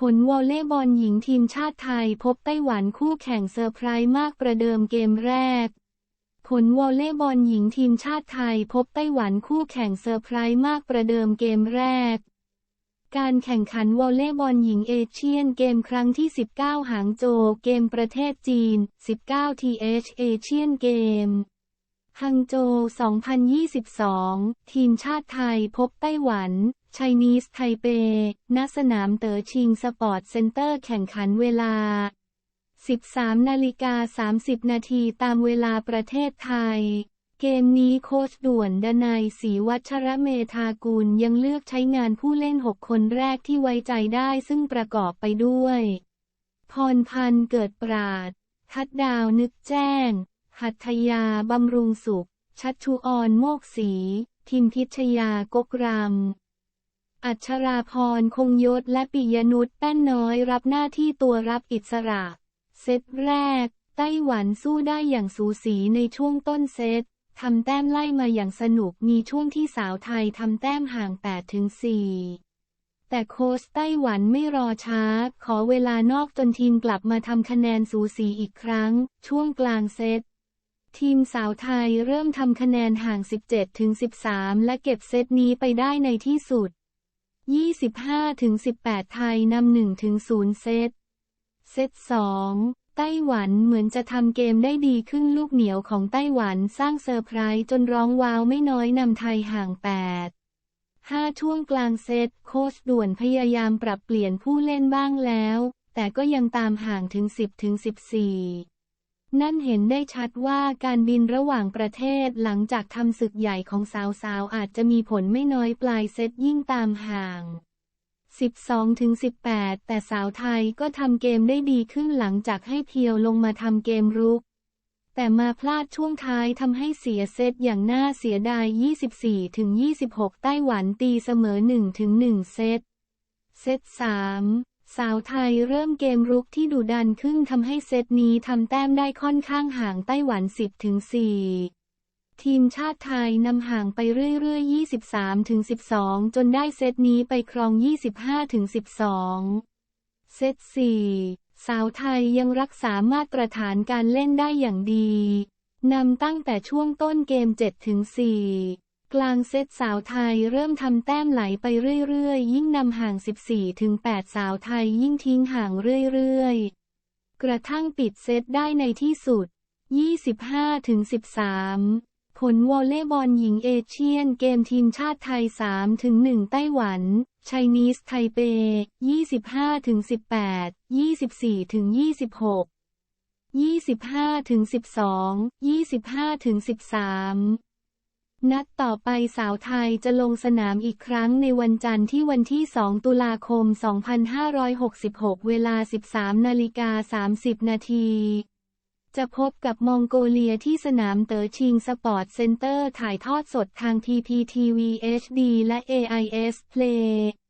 ผลวอลเลย์บอลหญิงทีมชาติไทยพบไต้หวันคู่แข่งเซอร์ไพรส์มากประเดิมเกมแรก ผลวอลเลย์บอลหญิงทีมชาติไทยพบไต้หวันคู่แข่งเซอร์ไพรส์มากประเดิมเกมแรก การแข่งขันวอลเลย์บอลหญิงเอเชียนเกมครั้งที่ 19 หางโจวเกมประเทศจีน 19 TH เอเชียนเกม ฮังโจ 2022 ทีมชาติไทยพบไต้หวันไชนีสไทเป ณ สนามเต๋อชิงสปอร์ตเซ็นเตอร์แข่งขันเวลา 13 นาฬิกา 30 นาทีตามเวลาประเทศไทย เกมนี้โค้ชด่วนดนัยศรีวัชระเมธากุลยังเลือกใช้งานผู้เล่น 6 คนแรกที่ไว้ใจได้ซึ่งประกอบไปด้วย พรพันธ์เกิดปราด ทัดดาวนึกแจ้ง หัตถยาบำรุงสุข ชัชชุออนโมกศีทิมพิชยากกรำ อัชราพรคงยศและปิยนุชแป้นน้อยรับหน้าที่ตัวรับอิสระ เซตแรก ไต้หวันสู้ได้อย่างสูสีในช่วงต้นเซตทำแต้มไล่มาอย่างสนุกมีช่วงที่สาวไทยทำแต้มห่าง8-4แต่โค้ชไต้หวันไม่รอช้า ขอเวลานอกจนทีมกลับมาทำคะแนนสูสีอีกครั้ง ช่วงกลางเซต ทีมสาวไทยเริ่มทำคะแนนห่าง 17-13 และเก็บเซตนี้ไปได้ในที่สุด 25-18 ไทยนำ1-0 เซต เซต 2 ไต้หวันเหมือนจะทำเกมได้ดีขึ้นลูกเหนียวของไต้หวันสร้างเซอร์ไพรส์จนร้องว้าวไม่น้อยนำไทยห่าง 8 5 ช่วงกลางเซตโค้ชด่วนพยายามปรับเปลี่ยนผู้เล่นบ้างแล้ว แต่ก็ยังตามห่างถึง 10-14 นั่นเห็นได้ชัดว่าการบินระหว่างประเทศหลังจากทำศึกใหญ่ของสาวๆ อาจจะมีผลไม่น้อยปลายเซตยิ่งตามห่าง 12-18 แต่สาวไทยก็ทำเกมได้ดีขึ้นหลังจากให้เพียวลงมาทำเกมรุก แต่มาพลาดช่วงท้ายทำให้เสียเซตอย่างน่าเสียดาย 24-26 ไต้หวันตีเสมอ 1-1 เซต เซต3 สาวไทยเริ่มเกมรุกที่ดุดันขึ้นทำให้เซตนี้ทำแต้มได้ค่อนข้างห่างไต้หวัน 10-4ทีมชาติไทยนำห่างไปเรื่อยๆ 23-12 จนได้เซตนี้ไปครอง 25-12 เซต4 สาวไทยยังรักษามาตรฐานการเล่นได้อย่างดีนำตั้งแต่ช่วงต้นเกม7-4 กลางเซตสาวไทยเริ่มทำแต้มไหลไปเรื่อยๆ ยิ่งนำห่าง 14-8สาวไทยยิ่งทิ้งห่างเรื่อยๆ กระทั่งปิดเซตได้ในที่สุด 25-13ผลวอลเลย์บอลหญิงเอเชียนเกมทีมชาติไทย 3-1ไต้หวันไชนีสไทเป 25-18 24-26 25-12 25-13 นัดต่อไปสาวไทยจะลงสนามอีกครั้งในวันจันทร์ที่วันที่ 2 ตุลาคม 2566 เวลา 13 นาฬิกา 30 นาทีจะพบกับมองโกเลียที่สนามเต๋อชิงสปอร์ตเซ็นเตอร์ถ่ายทอดสดทาง TPTV HD และ AIS Play